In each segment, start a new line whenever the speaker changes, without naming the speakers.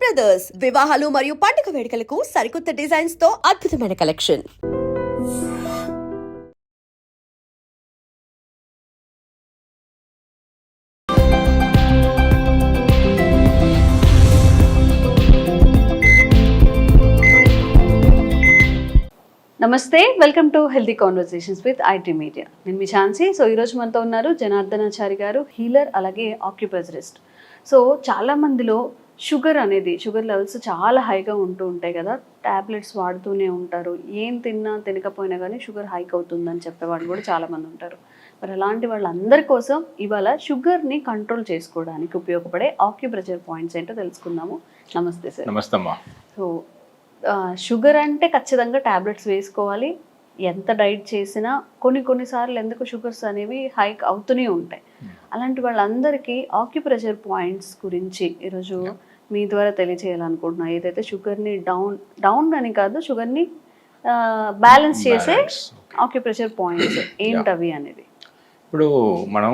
Brothers వివాహాలు మరియు పండుగ వేడుకలకు సరికొత్త డిజైన్స్తో అద్భుతమైన కలెక్షన్
నమస్తే welcome to healthy conversations with IT media నేను మీ ఛాన్సీ సో ఈరోజు మనతో ఉన్నారు జనార్దనాచారి గారు హీలర్ అలాగే ఆక్యుపజరిస్ట్ సో చాలా మందిలో షుగర్ అనేది షుగర్ లెవెల్స్ చాలా హైగా ఉంటూ ఉంటాయి కదా. ట్యాబ్లెట్స్ వాడుతూనే ఉంటారు. ఏం తిన్నా తినకపోయినా కానీ షుగర్ హైక్ అవుతుందని చెప్పేవాళ్ళు కూడా చాలా మంది ఉంటారు. మరి అలాంటి వాళ్ళందరి కోసం ఇవాళ షుగర్ని కంట్రోల్ చేసుకోవడానికి ఉపయోగపడే ఆక్యుప్రెషర్ పాయింట్స్ ఏంటో తెలుసుకుందాము. నమస్తే సార్.
నమస్తే అమ్మా
సో షుగర్ అంటే ఖచ్చితంగా ట్యాబ్లెట్స్ వేసుకోవాలి. ఎంత డైట్ చేసినా కొన్ని కొన్నిసార్లు ఎందుకు షుగర్స్ అనేవి హైక్ అవుతూనే ఉంటాయి. అలాంటి వాళ్ళందరికీ ఆక్యుప్రెషర్ పాయింట్స్ గురించి ఈరోజు మీ ద్వారా తెలియజేయాలనుకుంటున్నా ఏదైతే షుగర్ని డౌన్ డౌన్ అని కాదు షుగర్ని బ్యాలెన్స్ చేసే ఆక్యుప్రెషర్ పాయింట్స్ ఏంటవి అనేది.
ఇప్పుడు మనం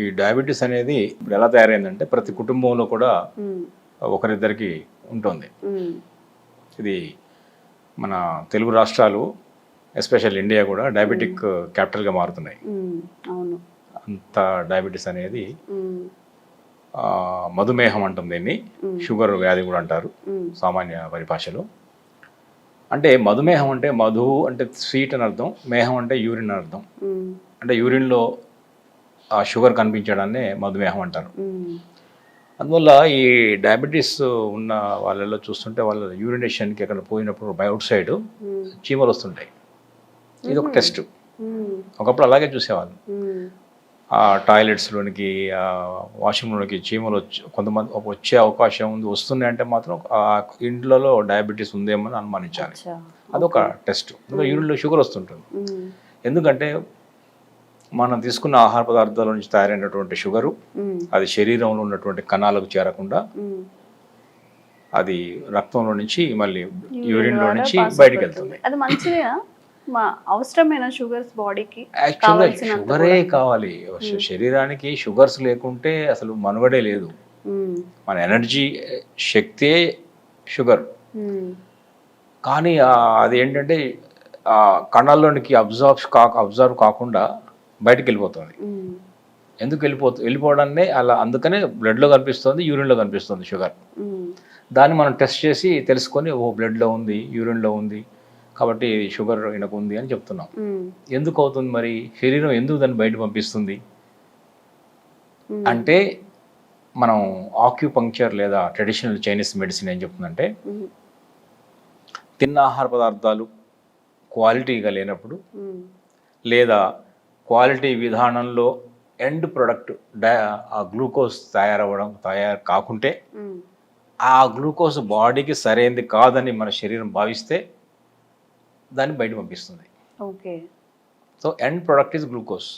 ఈ డయాబెటీస్ అనేది ఇప్పుడు ఎలా తయారైందంటే ప్రతి కుటుంబంలో కూడా ఒకరిద్దరికి ఉంటుంది. ఇది మన తెలుగు రాష్ట్రాలు ఎస్పెషల్ ఇండియా కూడా డయాబెటిక్ క్యాపిటల్గా మారుతున్నాయి. అంత డయాబెటీస్ అనేది మధుమేహం అంటుంది దీన్ని. షుగర్ వ్యాధి కూడా అంటారు సామాన్య పరిభాషలో. అంటే మధుమేహం అంటే మధు అంటే స్వీట్ అని అర్థం మేహం అంటే యూరిన్ అని అర్థం. అంటే యూరిన్లో ఆ షుగర్ కనిపించడాన్నే మధుమేహం అంటారు. అందువల్ల ఈ డయాబెటీస్ ఉన్న వాళ్ళలో చూస్తుంటే వాళ్ళ యూరినేషన్కి ఎక్కడ పోయినప్పుడు బై అవుట్ సైడ్ చీమలు వస్తుంటాయి. ఇది ఒక టెస్ట్. ఒకప్పుడు అలాగే చూసేవాళ్ళు. టాయిలెట్స్లోనికి ఆ వాష్రూమ్లోనికి చీమలు వచ్చి కొంతమంది వచ్చే అవకాశం ఉంది వస్తున్నాయి అంటే మాత్రం ఆ ఇంట్లో డయాబెటీస్ ఉందేమో అని అనుమానించాలి. అదొక టెస్ట్. యూరిన్లో షుగర్ వస్తుంటుంది. ఎందుకంటే మనం తీసుకున్న ఆహార పదార్థాల నుంచి తయారైనటువంటి షుగరు అది శరీరంలో ఉన్నటువంటి కణాలకు చేరకుండా. అది రక్తంలో నుంచి మళ్ళీ
యూరిన్
యూరిన్లో నుంచి బయటికి. వెళ్తుంది.
అది మంచిదేనా? మా అవసరమైన షుగర్స్ బాడీకి
షుగరే కావాలి. శరీరానికి షుగర్స్ లేకుంటే అసలు మనుగడే లేదు.
ఉమ్,
మన ఎనర్జీ శక్తే షుగర్
ఉమ్,
కానీ అది ఏంటంటే ఆ కణాల్లోనికి అబ్జార్బ్ కా అబ్జర్వ్ కాకుండా బయటికి వెళ్ళిపోతుంది. ఎందుకు వెళ్ళిపోతుంది వెళ్ళిపోవడాన్నే అలా అందుకనే బ్లడ్లో కనిపిస్తుంది యూరిన్లో కనిపిస్తుంది షుగర్ దాన్ని మనం టెస్ట్ చేసి తెలుసుకొని ఓ బ్లడ్లో ఉంది యూరిన్లో ఉంది కాబట్టి షుగర్ ఈయనకు ఉంది అని చెప్తున్నాం. ఎందుకు అవుతుంది మరి? శరీరం ఎందుకు దాన్ని బయట పంపిస్తుంది? అంటే మనం ఆక్యుపంక్చర్ లేదా ట్రెడిషనల్ చైనీస్ మెడిసిన్ ఏం చెప్తుందంటే తిన్న ఆహార పదార్థాలు క్వాలిటీగా లేనప్పుడు లేదా క్వాలిటీ విధానంలో ఎండ్ ప్రొడక్ట్ ఆ గ్లూకోజ్ తయారవ్వడం తయారు కాకుంటే ఆ గ్లూకోజ్ బాడీకి సరైనది కాదని మన శరీరం భావిస్తే దాన్ని బయట పంపిస్తుంది.
Okay.
So end product is glucose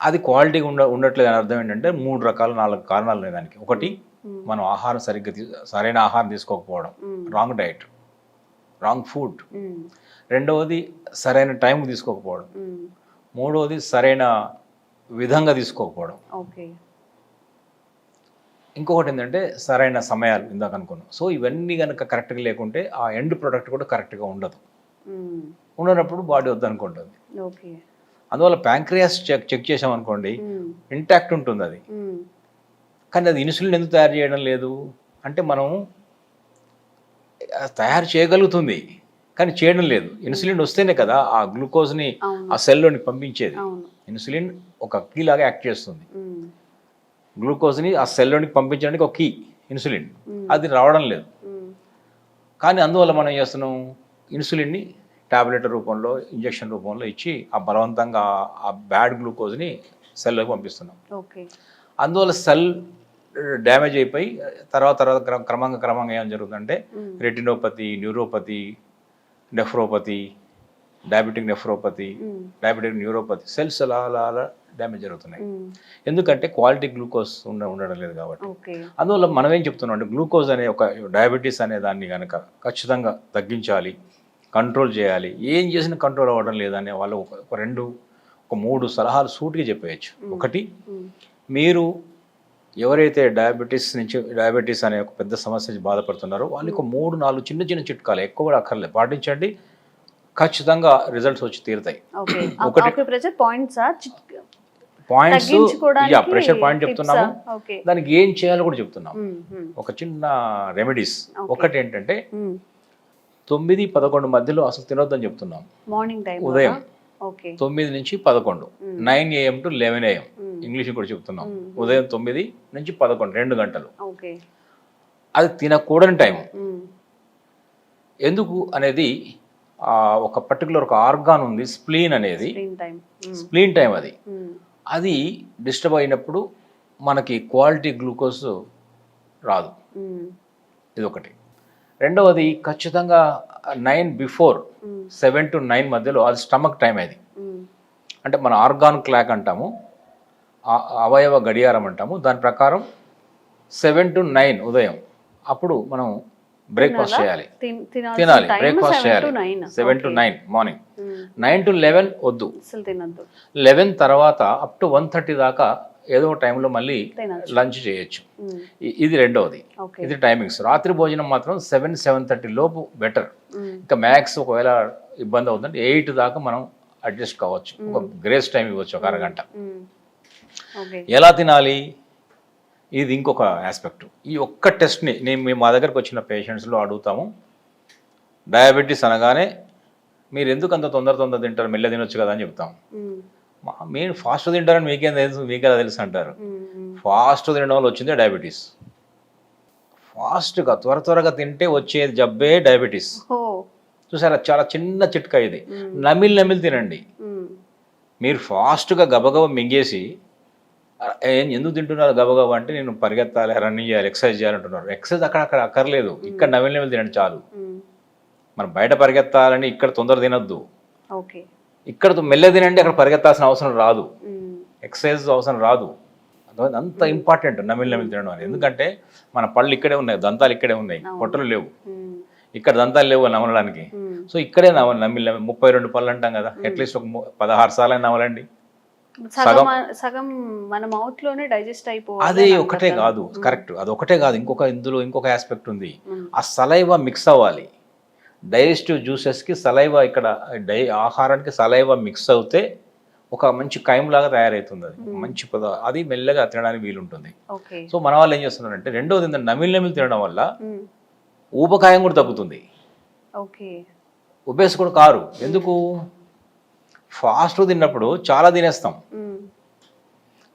అది క్వాలిటీగా ఉండ ఉండట్లేదు అని అర్థం ఏంటంటే మూడు రకాల నాలుగు కారణాలు ఉన్నాయి దానికి. ఒకటి మనం ఆహారం సరిగ్గా సరైన ఆహారం తీసుకోకపోవడం. రాంగ్ డైట్ రాంగ్ ఫుడ్ రెండవది సరైన టైంకి తీసుకోకపోవడం. మూడవది సరైన విధంగా తీసుకోకపోవడం.
ఓకే.
ఇంకొకటి ఏంటంటే సరైన సమయాలు ఇందాక అనుకున్నాం. సో ఇవన్నీ కనుక కరెక్ట్గా లేకుంటే ఆ ఎండ్ ప్రొడక్ట్ కూడా కరెక్ట్గా ఉండదు. ఉండనప్పుడు బాడీ వద్దనుకుంటుంది.
ఓకే.
అందువల్ల ప్యాంక్రియాస్ చెక్ చెక్ చేసామనుకోండి ఇంటాక్ట్ ఉంటుంది అది కానీ అది ఇన్సులిన్ ఎందుకు తయారు చేయడం లేదు? అంటే మనం తయారు చేయగలుగుతుంది కానీ చేయడం లేదు. ఇన్సులిన్ వస్తేనే కదా ఆ గ్లూకోజ్ని ఆ సెల్లోని పంపించేది. ఇన్సులిన్ ఒక కీలాగా యాక్ట్ చేస్తుంది. గ్లూకోజ్ని ఆ సెల్లోనికి పంపించడానికి ఒక కీ ఇన్సులిన్. అది రావడం లేదు. కానీ అందువల్ల మనం చేస్తున్నాం? ఇన్సులిన్ని టాబ్లెట్ రూపంలో ఇంజెక్షన్ రూపంలో ఇచ్చి ఆ బలవంతంగా ఆ బ్యాడ్ గ్లూకోజ్ని సెల్లోకి పంపిస్తున్నాం.
ఓకే.
అందువల్ల సెల్ డ్యామేజ్ అయిపోయి తర్వాత తర్వాత క్రమ- క్రమంగా క్రమంగా ఏం జరుగుతుందంటే retinopathy neuropathy nephropathy diabetic nephropathy diabetic neuropathy cells అలా అలా అలా డ్యామేజ్ జరుగుతున్నాయి. ఎందుకంటే క్వాలిటీ గ్లూకోజ్ ఉండ ఉండడం లేదు కాబట్టి. అందువల్ల మనం ఏం చెప్తున్నాం అంటే గ్లూకోజ్ అనే ఒక డయాబెటీస్ అనే దాన్ని కనుక ఖచ్చితంగా తగ్గించాలి కంట్రోల్ చేయాలి. ఏం చేసినా కంట్రోల్ అవ్వడం లేదనే వాళ్ళు ఒక ఒక రెండు ఒక మూడు సలహాలు సూటిగా చెప్పేయచ్చు. ఒకటి మీరు ఎవరైతే డయాబెటీస్ నుంచి డయాబెటీస్ అనే ఒక పెద్ద సమస్య నుంచి బాధపడుతున్నారో వాళ్ళకి ఒక మూడు నాలుగు చిన్న చిన్న చిట్కాలు ఎక్కువ కూడా అక్కర్లేదు పాటించండి. ఖచ్చితంగా రిజల్ట్స్ వచ్చి తీరుతాయి. ఒకటి-
ప్రెజర్ పాయింట్స్
పాయింట్స్
తగ్గించుకోవడానికి
యా ప్రెషర్ పాయింట్ చెప్తున్నాము. దానికి ఏం చేయాలో కూడా చెప్తున్నాం ఒక చిన్న రెమెడీస్. ఒకటి ఏంటంటే
మ్మ్.
తొమ్మిది పదకొండు మధ్యలో అసలు తినొద్దని చెప్తున్నాం
మార్నింగ్ టైం
ఉదయం. తొమ్మిది నుంచి పదకొండు. Nine AM to eleven AM. English కూడా చెప్తున్నాం. ఉదయం తొమ్మిది నుంచి పదకొండు రెండు గంటలు. అది తినకూడని టైం ఎందుకు అనేది ఒక పర్టికులర్ ఒక ఆర్గాన్ ఉంది స్ప్లీన్ అనేది. స్ప్లీన్ టైం అది.
మ్మ్,
అది డిస్టర్బ్ అయినప్పుడు మనకి క్వాలిటీ గ్లూకోజ్ రాదు.
మ్మ్,
ఇది ఒకటి రెండవది ఖచ్చితంగా nine before seven to nine మధ్యలో అది స్టమక్ టైం అది. అంటే మన ఆర్గాన్ క్లాక్ అంటాము అవయవ గడియారం అంటాము. దాని ప్రకారం సెవెన్ టు నైన్ ఉదయం. అప్పుడు మనం బ్రేక్ఫాస్ట్? చేయాలి. తినాలి. బ్రేక్ఫాస్ట్
7
చేయాలి.
to 9.
Seven to. Nine morning nine to eleven వద్దు. లెవెన్ తర్వాత అప్ టు వన్ థర్టీ దాకా ఏదో టైంలో మళ్ళీ లంచ్ చేయొచ్చు. ఇది రెండవది. ఇది టైమింగ్స్ రాత్రి భోజనం మాత్రం సెవెన్ సెవెన్ థర్టీ లోపు బెటర్ ఇంకా మ్యాక్స్ ఒకవేళ ఇబ్బంది అవుతుందంటే ఎయిట్ దాకా మనం అడ్జస్ట్ కావచ్చు. ఒక గ్రేస్ టైం ఇవ్వచ్చు ఒక అరగంట. ఎలా తినాలి? ఇది ఇంకొక ఆస్పెక్ట్ ఈ ఒక్క టెస్ట్ని నేను మేము మా దగ్గరకు వచ్చిన పేషెంట్స్లో అడుగుతాము. డయాబెటీస్ అనగానే మీరు ఎందుకు అంత తొందర తొందర తింటారు? మెల్ల తినొచ్చు కదా అని చెప్తాం. మీరు ఫాస్ట్ తింటారని మీకేం తెలుసు? మీకెలా తెలుసు అంటారు? ఫాస్ట్ తినడం వల్ల వచ్చిందే డయాబెటీస్ ఫాస్ట్గా త్వర త్వరగా తింటే వచ్చేది జబ్బే డయాబెటీస్ చూసారా? చాలా చిన్న చిట్కా ఇది. నమిలి నమిలి తినండి. మీరు ఫాస్ట్గా గబగబ మింగేసి "ఆ, ఏం ఎందుకు తింటున్నారు గబగబ అంటే నేను పరిగెత్తాలి రన్నింగ్ చేయాలి ఎక్సర్సైజ్ చేయాలంటున్నారు ఎక్సర్సైజ్ అక్కడ అక్కడ అక్కర్లేదు. ఇక్కడ నమిలి నమిలి తినండి చాలు. మనం బయట పరిగెత్తాలని ఇక్కడ తొందర తినొద్దు. ఇక్కడ మెల్ల తినండి అక్కడ పరిగెత్తాల్సిన అవసరం రాదు. ఎక్సర్సైజ్ అవసరం రాదు? అంత ఇంపార్టెంట్ నమిలి నమిలి తినడం అని ఎందుకంటే మన పళ్ళు ఇక్కడే ఉన్నాయి దంతాలు ఇక్కడే ఉన్నాయి పొట్టలు లేవు. ఇక్కడ దంతాలు లేవు నమలడానికి. సో ఇక్కడే నవ్వాలి నమ్మి నమ్మి ముప్పై రెండు పళ్ళు అంటాం కదా. అట్లీస్ట్ ఒక పదహారు సార్లు అయినా నవ్వాలండి.
సగం సగం. మన మౌత్లోనే డైజెస్ట్ అయిపోవాలి
అది ఒకటే. కాదు. కరెక్ట్ అది ఒకటే కాదు. ఇంకొక ఇందులో ఇంకొక ఆస్పెక్ట్ ఉంది. ఆ సలైవ మిక్స్ అవ్వాలి. డైజెస్టివ్ జ్యూసెస్కి సలైవ ఇక్కడ డై ఆహారానికి సలైవ మిక్స్ అవుతే ఒక మంచి కైమ్ లాగా తయారవుతుంది అది. మంచి పద అది మెల్లగా తినడానికి వీలుంటుంది. సో మన వాళ్ళు ఏం చేస్తున్నారంటే రెండోది ఏంటంటే నమిలి నమిలి తినడం వల్ల
మ్మ్.
ఊబకాయం కూడా తగ్గుతుంది.
ఓకే.
ఉబేస్ కూడా కారు. ఎందుకు? ఫాస్ట్ తిన్నప్పుడు చాలా తినేస్తాం
మ్మ్.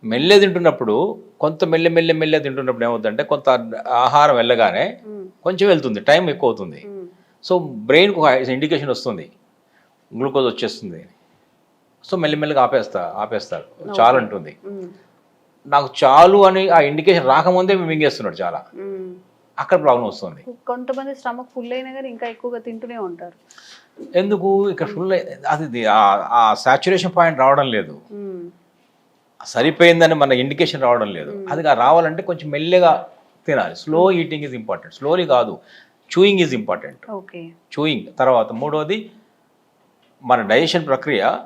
మెల్లె తింటున్నప్పుడు కొంత మెల్లె మెల్లె మెల్లె తింటున్నప్పుడు ఏమవుతుందంటే కొంత ఆహారం వెళ్ళగానే
మ్మ్.
కొంచెం వెళ్తుంది టైం ఎక్కువ అవుతుంది
మ్మ్.
సో బ్రెయిన్కి ఒక ఇండికేషన్ వస్తుంది గ్లూకోజ్ వచ్చేస్తుంది సో మెల్లిమెల్లిగా ఆపేస్తా ఆపేస్తారు చాలు అంటుంది
మ్మ్.
నాకు చాలు అని ఆ ఇండికేషన్ రాకముందే మింగేస్తున్నాడు చాలా
మ్మ్.
అక్కడ ప్రాబ్లం వస్తుంది
కొంతమంది స్టమక్ ఫుల్ అయినా కానీ ఇంకా ఎక్కువగా తింటూనే ఉంటారు
ఎందుకు? ఇక్కడ ఫుల్ అది ఆ- సాచురేషన్ పాయింట్ రావడం లేదు. సరిపోయిందని మన ఇండికేషన్ రావడం లేదు. అది రావాలంటే కొంచెం మెల్లగా తినాలి. Slow eating is important slowly కాదు. Chewing is important
okay.
Chewing తర్వాత మూడవది మన డైజెషన్ ప్రక్రియ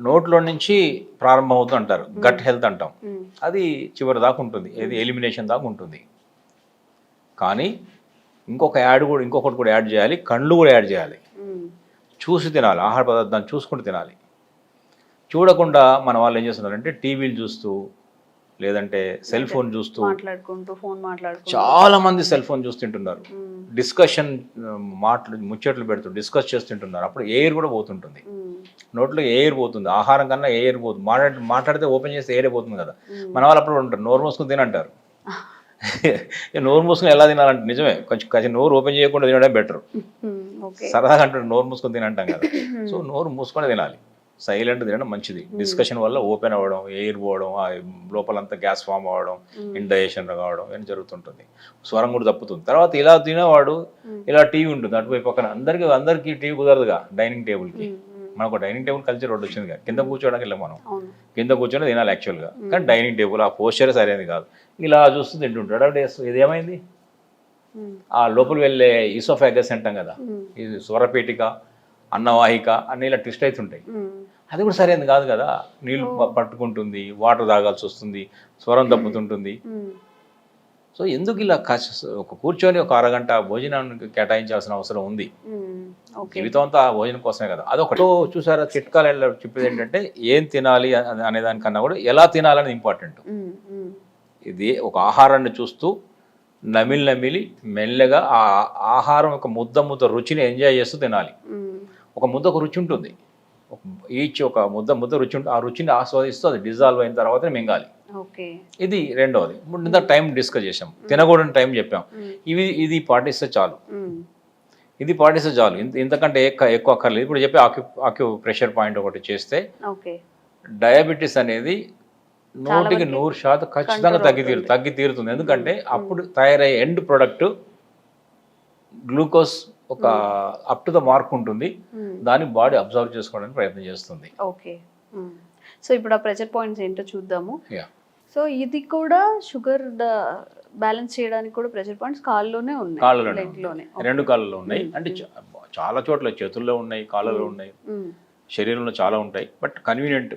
నోట్లో నుంచి ప్రారంభమవుతుంది అంటారు. గట్ హెల్త్ అంటాం. అది చివరి దాకా ఉంటుంది. ఏది? ఎలిమినేషన్ దాకా ఉంటుంది. కానీ ఇంకొక యాడ్ కూడా ఇంకొకటి కూడా యాడ్ చేయాలి. కళ్ళు కూడా యాడ్ చేయాలి. చూసి తినాలి ఆహార పదార్థాన్ని చూసుకుంటూ తినాలి. చూడకుండా మన వాళ్ళు ఏం చేస్తున్నారంటే టీవీలు చూస్తూ లేదంటే సెల్ ఫోన్ చూస్తూ
మాట్లాడుకుంటూ ఫోన్ మాట్లాడుకుంటూ.
చాలా మంది సెల్ ఫోన్ చూస్తుంటున్నారు. డిస్కషన్ మాటలు ముచ్చట్లు పెడుతూ డిస్కస్ చేస్తుంటున్నారు అప్పుడు ఎయిర్ కూడా పోతుంటుంది. నోట్లో ఎయిర్ పోతుంది. ఆహారం కన్నా ఎయిర్ పోతుంది. మాట్లాడి మాట్లాడితే ఓపెన్ చేస్తే ఎయిర్ పోతుంది కదా. మన వాళ్ళు అప్పుడు ఉంటారు. నోరు మూసుకుని తినంటారు. నోరు మూసుకుని ఎలా తినాలంటే నిజమే కొంచెం కొంచెం నోరు ఓపెన్ చేయకుండా తినడం బెటర్. సరదాగా అంటారు నోరు మూసుకొని తినంటాం కదా. సో నోరు మూసుకొని తినాలి. సైలెంట్ తినడం మంచిది. డిస్కషన్ వల్ల ఓపెన్ అవ్వడం ఎయిర్ పోవడం లోపలంతా గ్యాస్ ఫామ్ అవ్వడం ఇండైజెషన్ కావడం ఇవన్నీ జరుగుతుంటుంది. స్వరం కూడా తప్పుతుంది. తర్వాత ఇలా తినేవాడు ఇలా టీవీ ఉంటుంది. అటువైపు పక్కన. అందరికి అందరికీ టీవీ కుదరదుగా డైనింగ్ టేబుల్కి. మనకు డైనింగ్ టేబుల్ కల్చర్ ఒకటి వచ్చింది కదా. కింద కూర్చోడానికి వెళ్ళాం మనం. కింద కూర్చొని తినాలి యాక్చువల్గా. కానీ డైనింగ్ టేబుల్ ఆ పోస్చరే సరైనది కాదు. ఇలా చూస్తూ తింటుంటాడు. అంటే ఇది ఏమైంది. ఆ లోపల వెళ్ళే ఈసోఫాగస్ అంటాం కదా. ఇది స్వరపేటిక అన్నవాహిక అన్ని ఇలా ట్విస్ట్ అవుతుంటాయి. అది కూడా సరైనది కాదు కదా. నీళ్ళు పట్టుకుంటుంది వాటర్ తాగాల్సి వస్తుంది స్వరం తప్పుతుంటుంది. సో ఎందుకు ఇలా ఒక కూర్చొని ఒక అరగంట భోజనానికి కేటాయించాల్సిన అవసరం ఉంది? జీవితం అంతా ఆ భోజనం కోసమే కదా. అదొకటి. చూసారా చిట్కాలు చెప్పేది ఏంటంటే ఏం తినాలి అనే- దానికన్నా కూడా ఎలా తినాలనేది ఇంపార్టెంట్. ఇది ఒక ఆహారాన్ని చూస్తూ నమిలి నమిలి మెల్లగా ఆ ఆహారం ఒక ముద్ద ముద్ద రుచిని ఎంజాయ్ చేస్తూ తినాలి. ఒక ముద్ద ఒక రుచి ఉంటుంది. ఈచ్ ఒక ముద్ద ముద్ద రుచి ఉంటుంది ఆ రుచిని ఆస్వాదిస్తూ అది డిజాల్వ్ అయిన తర్వాత మింగాలి.
ఓకే.
ఇది రెండవది. ఇంత టైం డిస్కస్ చేసాం తినకూడని టైం చెప్పాం. ఇవి ఇది పాటిస్తే చాలు. ఇది పాటిస్తే చాలు. ఇంత ఇంతకంటే ఎక్కువ ఎక్కువ అక్కర్లేదు. ఇప్పుడు చెప్పి ఆక్యు ఆక్యు ప్రెషర్ పాయింట్ ఒకటి చేస్తే డయాబెటీస్ అనేది నూటికి నూరు శాతం ఖచ్చితంగా తగ్గి తీరు తగ్గి తీరుతుంది. ఎందుకంటే అప్పుడు తయారయ్యే ఎండ్ ప్రొడక్ట్ గ్లూకోజ్ ఒక అప్ టు ద మార్క్ ఉంటుంది. దాన్ని బాడీ అబ్జర్వ్ చేసుకోవడానికి ప్రయత్నం చేస్తుంది.
ఓకే. సో ఇప్పుడు ఆ ప్రెషర్ పాయింట్స్ ఏంటో చూద్దాము. సో ఇది కూడా షుగర్ బ్యాలెన్స్ చేయడానికి కూడా ప్రెషర్ పాయింట్స్ కాళ్ళలోనే ఉన్నాయి.
కాళ్ళలోనే. రెండు కాళ్ళలో ఉన్నాయి. అంటే చాలా చోట్ల చేతుల్లో ఉన్నాయి కాళ్ళలో ఉన్నాయి. శరీరంలో చాలా ఉంటాయి. బట్ కన్వీనియంట్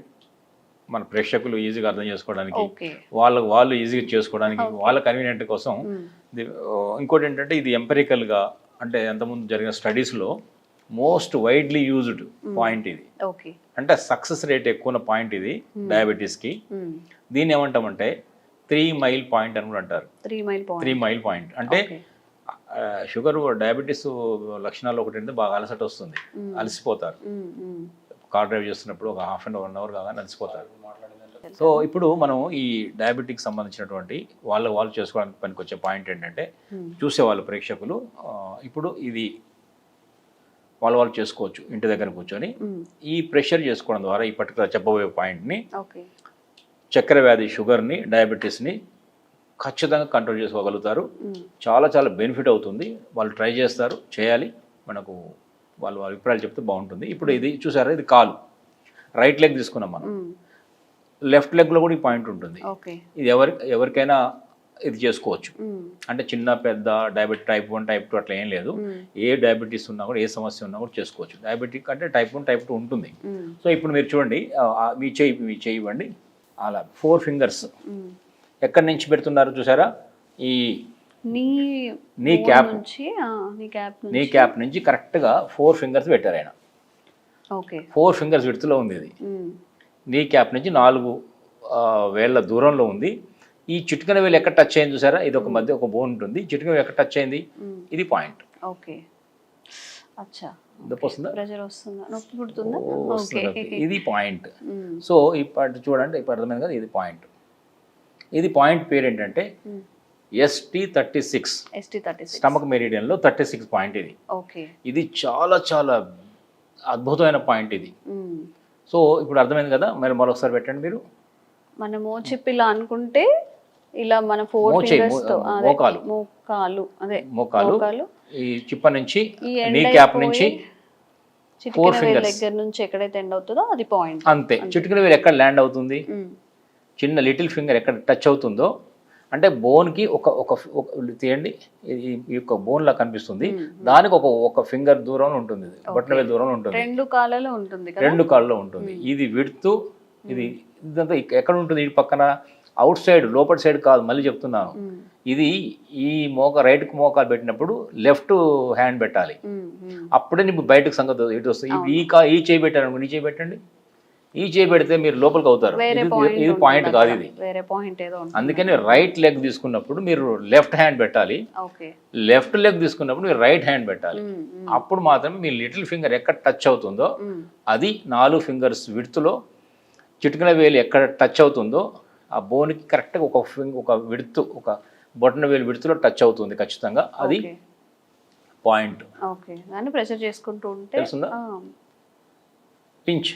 మన ప్రేక్షకులు ఈజీగా అర్థం చేసుకోవడానికి వాళ్ళకు వాళ్ళు ఈజీగా చేసుకోవడానికి వాళ్ళ కన్వీనియంట్ కోసం ఇంకోటి ఏంటంటే ఇది ఎంపెరికల్గా అంటే ఎంతముందు జరిగిన స్టడీస్లో మోస్ట్ వైడ్లీ యూజ్డ్ పాయింట్ ఇది. అంటే సక్సెస్ రేట్ ఎక్కువ పాయింట్ ఇది డయాబెటీస్కి. దీన్ని ఏమంటామంటే త్రీ మైల్ పాయింట్ అని కూడా అంటారు.
త్రీ మైల్ పాయింట్
అంటే. షుగర్ డయాబెటీస్ లక్షణాలు ఒకటి ఏంటంటే బాగా అలసట వస్తుంది. అలసిపోతారు. కార్ డ్రైవ్ చేస్తున్నప్పుడు ఒక half an hour one hour కాగా అలసిపోతారు. సో ఇప్పుడు మనం ఈ డయాబెటిక్ సంబంధించినటువంటి వాళ్ళ వాళ్ళు చేసుకోవడానికి పనికొచ్చే పాయింట్ ఏంటంటే. చూసేవాళ్ళు ప్రేక్షకులు ఇప్పుడు ఇది వాళ్ళు వాళ్ళు చేసుకోవచ్చు ఇంటి దగ్గర కూర్చొని. ఈ ప్రెషర్ చేసుకోవడం ద్వారా ఈ పర్టికులర్ చెప్పబోయే పాయింట్ని చక్కెర వ్యాధి షుగర్ని డయాబెటీస్ని ఖచ్చితంగా కంట్రోల్ చేసుకోగలుగుతారు. చాలా చాలా బెనిఫిట్ అవుతుంది. వాళ్ళు ట్రై చేస్తారు చేయాలి. మనకు వాళ్ళు వాళ్ళ అభిప్రాయాలు చెప్తే బాగుంటుంది. ఇప్పుడు ఇది చూసారా? ఇది కాలు. రైట్ లెగ్ తీసుకున్నాం మనం. లెఫ్ట్ లెగ్లో కూడా ఈ పాయింట్ ఉంటుంది. ఇది ఎవరి ఎవరికైనా ఇది చేసుకోవచ్చు. అంటే చిన్న పెద్ద diabetic type one type two అట్లా ఏం లేదు. ఏ డయాబెటీస్ ఉన్నా కూడా ఏ సమస్య ఉన్నా కూడా చేసుకోవచ్చు. డయాబెటిక్ అంటే టైప్ వన్ టైప్ టూ ఉంటుంది. సో ఇప్పుడు మీరు చూడండి మీ చేయి మీ చేయి ఇవ్వండి. అలా ఫోర్ ఫింగర్స్. ఎక్కడి నుంచి పెడుతున్నారు చూసారా? ఈ
నీ
నీ క్యాప్.
నీ క్యాప్ నుంచి.
కరెక్ట్గా ఫోర్ ఫింగర్స్ పెట్టారు ఆయన.
ఓకే.
ఫోర్ ఫింగర్స్ విడుతులో ఉంది ఇది. నీ క్యాప్ నుంచి నాలుగు వేళ్ళ దూరంలో ఉంది. ఈ చిటికన వేలు ఎక్కడ టచ్ అయింది చూసారా? ఇది ఒక మధ్య ఒక బోన్ ఉంటుంది. చిటికన వేలు ఎక్కడ టచ్ అయింది. ఇది పాయింట్.
ఓకే. అచ్చా.
ఇది పాయింట్. సో ఇప్పుడు చూడండి ఇప్పుడు అర్థమైంది కదా ఇది పాయింట్. ఇది పాయింట్ పేరు ఏంటంటే. ఎస్టీ థర్టీ సిక్స్ స్టమక్ మెరిడియన్లో థర్టీ సిక్స్ పాయింట్ ఇది.
ఓకే.
ఇది చాలా చాలా అద్భుతమైన పాయింట్ ఇది. సో ఇప్పుడు అర్థమైంది కదా? మరి మరొకసారి పెట్టండి మీరు.
మనము చిప్ ఇలా అనుకుంటే ఇలా మన ఫోర్ ఫింగర్స్తో
మోకాలు.
మోకాలు అదే
మోకాలు. ఈ చిప్ప నుంచి నీ క్యాప్ నుంచి
చిటికెన వేలు
fingers.
దగ్గర నుంచి ఎక్కడైతే ఎండ్ అవుతుందో అది పాయింట్
అంతే. చిటికల వేలు ఎక్కడ ల్యాండ్ అవుతుంది? చిన్న లిటిల్ ఫింగర్ ఎక్కడ టచ్ అవుతుందో అంటే బోన్కి ఒక ఒక ఒక తీయండి ఈ యొక్క బోన్ లా కనిపిస్తుంది. దానికి ఒక ఒక ఫింగర్ దూరంలో ఉంటుంది వేలు దూరంలో ఉంటుంది.
రెండు కాలలో ఉంటుంది
రెండు కాళ్ళలో ఉంటుంది. ఇది విడుతూ ఇది ఇదంతా ఎక్కడ ఉంటుంది? ఈ పక్కన అవుట్ సైడ్ లోపల సైడ్ కాదు మళ్ళీ చెప్తున్నాను. ఇది ఈ మోక రైట్ మోకాలు పెట్టినప్పుడు లెఫ్ట్ హ్యాండ్ పెట్టాలి. అప్పుడే నీకు బయటకు సంగతి ఇటు వస్తుంది? ఈ కా ఈ చేయి పెట్టారు ఈ చేయి పెట్టండి. ఈ చేయి పెడితే మీరు లోపలికి అవుతారు. ఇది-
పాయింట్
కాదు ఇది.
వేరే పాయింట్ ఏదో
అందుకని రైట్ లెగ్ తీసుకున్నప్పుడు మీరు లెఫ్ట్ హ్యాండ్ పెట్టాలి. లెఫ్ట్ లెగ్ తీసుకున్నప్పుడు మీరు రైట్ హ్యాండ్ పెట్టాలి. అప్పుడు మాత్రమే మీ లిటిల్ ఫింగర్ ఎక్కడ టచ్ అవుతుందో. అది నాలుగు ఫింగర్స్ విడుతులో చిటికన వేలు ఎక్కడ టచ్ అవుతుందో ఆ బోన్కి కరెక్ట్గా ఒక ఫింగ్ ఒక విడుతు ఒక బొటన వేలు విడుతులో టచ్ అవుతుంది ఖచ్చితంగా. అది. Point
okay. దాన్ని ప్రెషర్ చేసుకుంటూ ఉంటే
పించ్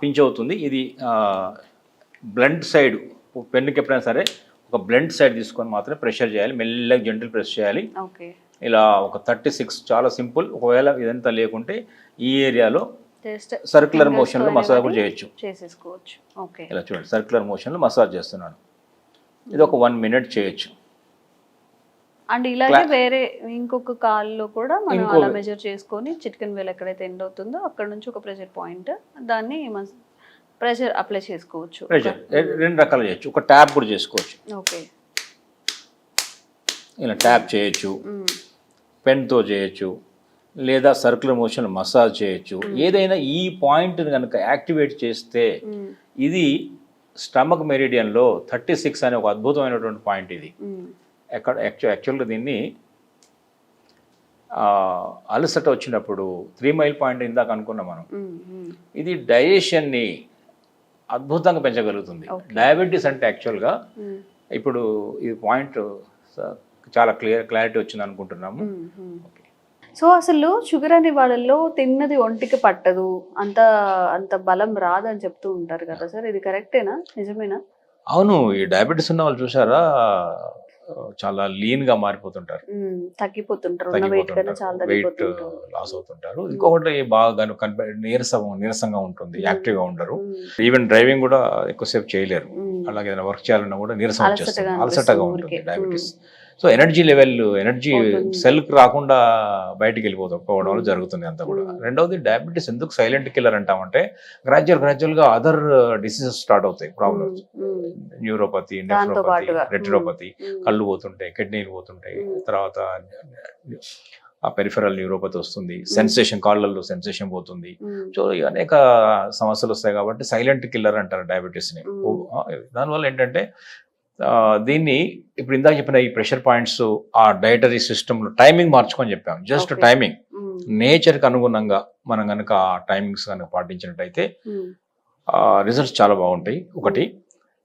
పించ్ అవుతుంది. ఇది బ్లండ్ సైడ్ పెన్నుకి ఎప్పుడైనా సరే ఒక బ్లండ్ సైడ్ తీసుకొని మాత్రమే ప్రెషర్ చేయాలి. మెల్లగా జెంటల్ ప్రెస్ చేయాలి. ఇలా ఒక థర్టీ సిక్స్ చాలా సింపుల్. ఒకవేళ ఇదంతా లేకుంటే ఈ ఏరియాలో సర్క్యులర్ మోషన్లో మసాజ్ కూడా చేయొచ్చు. ఇలా చూడండి. సర్క్యులర్ మోషన్లో మసాజ్ చేస్తున్నాను. ఇది ఒక వన్ మినిట్ చేయొచ్చు.
అండ్ ఇలాగే వేరే ఇంకొక కాల్లో కూడా మనం అలా మెజర్ చేసుకొని చిటికెన్ వేల్ ఎక్కడైతే ఎండ్ అవుతుందో అక్కడ నుంచి ఒక ప్రెషర్ పాయింట్ దాన్ని ప్రెషర్ అప్లై చేసుకోవచ్చు.
ప్రెషర్ రెండు రకాలు చేయొచ్చు. ఒక ట్యాప్ కూడా చేసుకోవచ్చు.
ఓకే.
ఇలా ట్యాప్ చేయొచ్చు. పెన్తో చేయొచ్చు. లేదా సర్కులర్ మోషన్ మసాజ్ చేయొచ్చు. ఏదైనా ఈ పాయింట్ని కనుక యాక్టివేట్ చేస్తే ఇది స్టమక్ మెరిడియన్లో థర్టీ సిక్స్ అనే ఒక అద్భుతమైనటువంటి పాయింట్ ఇది. ఎక్కడ యాక్చువల్ యాక్చువల్గా దీన్ని అలసట వచ్చినప్పుడు త్రీ మైల్ పాయింట్ ఇందాక అనుకున్నాం మనం. ఇది డైజెషన్ని అద్భుతంగా పెంచగలుగుతుంది. డయాబెటీస్ అంటే యాక్చువల్గా ఇప్పుడు ఈ పాయింట్ చాలా క్లియర్ క్లారిటీ వచ్చింది అనుకుంటున్నాము.
సో అసలు షుగర్ అనే వాళ్ళల్లో తిన్నది ఒంటికి పట్టదు. అంత అంత బలం రాదని చెప్తూ ఉంటారు కదా సార్ ఇది కరెక్టేనా నిజమేనా?
అవును ఈ డయాబెటీస్ ఉన్న వాళ్ళు చూసారా చాలా లీన్గా మారిపోతుంటారు.
తగ్గిపోతుంటారు. వెయిట్
లాస్ అవుతుంటారు. ఇంకొకటి బాగా నీరసం నీరసంగా ఉంటుంది యాక్టివ్గా ఉండరు. ఈవెన్ డ్రైవింగ్ కూడా ఎక్కువసేపు చేయలేరు. అలాగే ఏదైనా వర్క్ చేయాలన్నా కూడా నీరసం వచ్చేస్తుంది. అలసటగా. ఉంటుంది diabetes so energy level energy
పోతుంది.
సెల్కి రాకుండా బయటికి వల్ల జరుగుతుంది అంతా కూడా. రెండవది డయాబెటీస్ ఎందుకు సైలెంట్ కిల్లర్ అంటామంటే గ్రాడ్యువల్ గ్రాడ్యువల్గా అదర్ డిసీజెస్ స్టార్ట్ అవుతాయి ప్రాబ్లమ్స్ న్యూరోపతి నెఫ్రోపతి. రెటినోపతి కళ్ళు పోతుంటాయి కిడ్నీలు పోతుంటాయి. తర్వాత ఆ పెరిఫెరల్ న్యూరోపతి వస్తుంది సెన్సేషన్ కాళ్ళల్లో సెన్సేషన్ పోతుంది సో అనేక సమస్యలు వస్తాయి కాబట్టి సైలెంట్ కిల్లర్ అంటారు డయాబెటీస్ని. దానివల్ల ఏంటంటే దీన్ని ఇప్పుడు ఇందాక చెప్పిన ఈ ప్రెషర్ పాయింట్స్ ఆ డైటరీ సిస్టంలో టైమింగ్ మార్చుకొని చెప్పాం. జస్ట్. టైమింగ్ నేచర్కి అనుగుణంగా మనం కనుక ఆ టైమింగ్స్ కనుక పాటించినట్టయితే రిజల్ట్స్ చాలా బాగుంటాయి. ఒకటి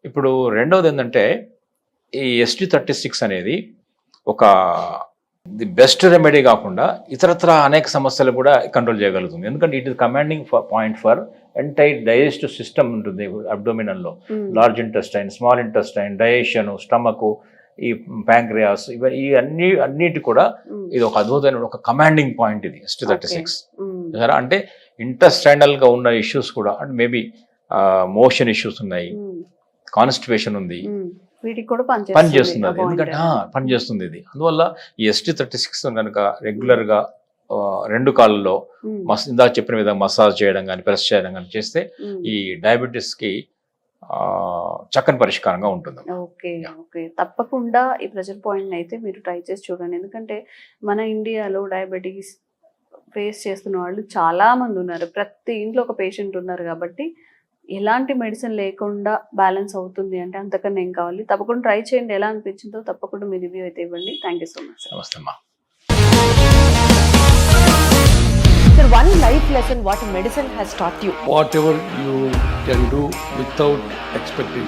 ఇప్పుడు రెండవది ఏంటంటే ఈ ఎస్టీ థర్టీ సిక్స్ అనేది ఒక ది బెస్ట్ రెమెడీ కాకుండా ఇతరత్ర అనేక సమస్యలు కూడా కంట్రోల్ చేయగలుగుతుంది. ఎందుకంటే it is commanding point for entire digestive system ఉంటుంది అబ్డోమినల్లో.
ఉమ్,
large intestine small intestine digestion stomach ఈ ప్యాంక్రియాస్ ఇవి ఈ అన్ని అన్నిటి కూడా
ఉమ్,
ఇది ఒక అద్భుతమైన ఒక కమాండింగ్ పాయింట్ ఇది ఎస్టీ థర్టీ. సిక్స్ అంటే ఇంటెస్టైనల్గా ఉన్న ఇష్యూస్ కూడా అంటే మేబీ మోషన్ ఇష్యూస్ ఉన్నాయి.
ఉమ్,
కాన్స్టిపేషన్ ఉంది.
వీటికి కూడా
పని
పనిచేస్తుంది
అది. ఎందుకంటే ఆ, పని చేస్తుంది ఇది. అందువల్ల ఈ ఎస్టీ థర్టీ సిక్స్ కనుక రెగ్యులర్గా ఆ, రెండు కాళ్ళలో
ఉమ్,
మస్ ఇందాక చెప్పిన విధంగా మసాజ్ చేయడం కానీ ప్రెస్ చేయడం కానీ చేస్తే
ఉమ్.
ఈ డయాబెటీస్కి ఆ, చక్కని పరిష్కారంగా ఉంటుంది.
Okay okay. తప్పకుండా ఈ ప్రెషర్ పాయింట్ అయితే మీరు ట్రై చేసి చూడండి. ఎందుకంటే మన ఇండియాలో డయాబెటీస్ ఫేస్ చేస్తున్న వాళ్ళు చాలా మంది ఉన్నారు. ప్రతి ఇంట్లో ఒక పేషెంట్ ఉన్నారు కాబట్టి ఎలాంటి మెడిసిన్ లేకుండా బ్యాలెన్స్ అవుతుంది అంటే అంతకన్నా ఏం కావాలి? తప్పకుండా ట్రై చేయండి. ఎలా అనిపించిందో తప్పకుండా మీ రివ్యూ అయితే ఇవ్వండి. థ్యాంక్ యూ సో మచ్
నమస్తే అమ్మా
Sir, one life lesson what medicine has taught you.
whatever you can do without expecting.